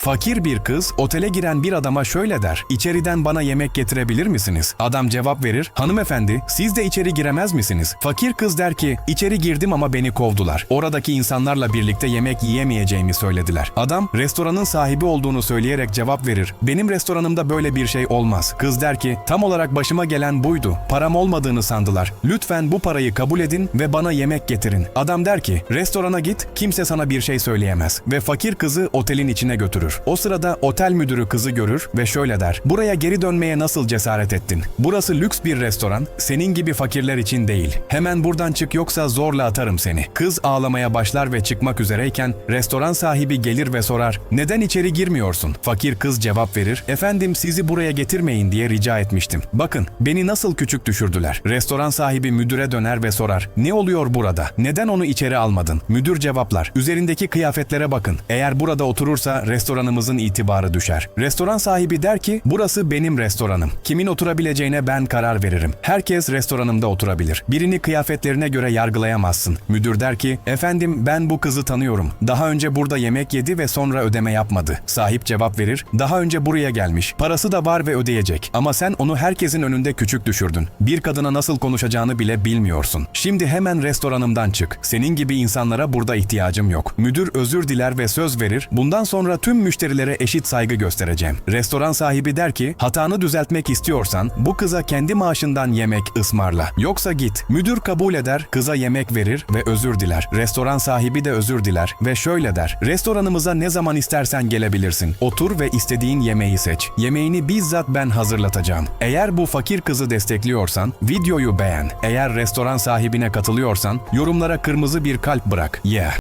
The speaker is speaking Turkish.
Fakir bir kız otele giren bir adama şöyle der. İçeriden bana yemek getirebilir misiniz? Adam cevap verir. Hanımefendi siz de içeri giremez misiniz? Fakir kız der ki içeri girdim ama beni kovdular. Oradaki insanlarla birlikte yemek yiyemeyeceğimi söylediler. Adam restoranın sahibi olduğunu söyleyerek cevap verir. Benim restoranımda böyle bir şey olmaz. Kız der ki tam olarak başıma gelen buydu. Param olmadığını sandılar. Lütfen bu parayı kabul edin ve bana yemek getirin. Adam der ki restorana git kimse sana bir şey söyleyemez. Ve fakir kızı otelin içine götürür. O sırada otel müdürü kızı görür ve şöyle der. Buraya geri dönmeye nasıl cesaret ettin? Burası lüks bir restoran. Senin gibi fakirler için değil. Hemen buradan çık yoksa zorla atarım seni. Kız ağlamaya başlar ve çıkmak üzereyken restoran sahibi gelir ve sorar. Neden içeri girmiyorsun? Fakir kız cevap verir. Efendim sizi buraya getirmeyin diye rica etmiştim. Bakın beni nasıl küçük düşürdüler. Restoran sahibi müdüre döner ve sorar. Ne oluyor burada? Neden onu içeri almadın? Müdür cevaplar. Üzerindeki kıyafetlere bakın. Eğer burada oturursa restoranımızın itibarı düşer. Restoran sahibi der ki burası benim restoranım. Kimin oturabileceğine ben karar veririm. Herkes restoranımda oturabilir. Birini kıyafetlerine göre yargılayamazsın. Müdür der ki efendim ben bu kızı tanıyorum. Daha önce burada yemek yedi ve sonra ödeme yapmadı. Sahip cevap verir. Daha önce buraya gelmiş. Parası da var ve ödeyecek. Ama sen onu herkesin önünde küçük düşürdün. Bir kadına nasıl konuşacağını bile bilmiyorsun. Şimdi hemen restoranımdan çık. Senin gibi insanlara burada ihtiyacım yok. Müdür özür diler ve söz verir. Bundan sonra tüm müşterilere eşit saygı göstereceğim. Restoran sahibi der ki hatanı düzeltmek istiyorsan bu kıza kendi maaşından yemek ısmarla. Yoksa git. Müdür kabul eder, kıza yemek verir ve özür diler. Restoran sahibi de özür diler ve şöyle der. Restoranımıza ne zaman istersen gelebilirsin. Otur ve istediğin yemeği seç. Yemeğini bizzat ben hazırlatacağım. Eğer bu fakir kızı destekliyorsan videoyu beğen. Eğer restoran sahibine katılıyorsan yorumlara kırmızı bir kalp bırak. Yeah.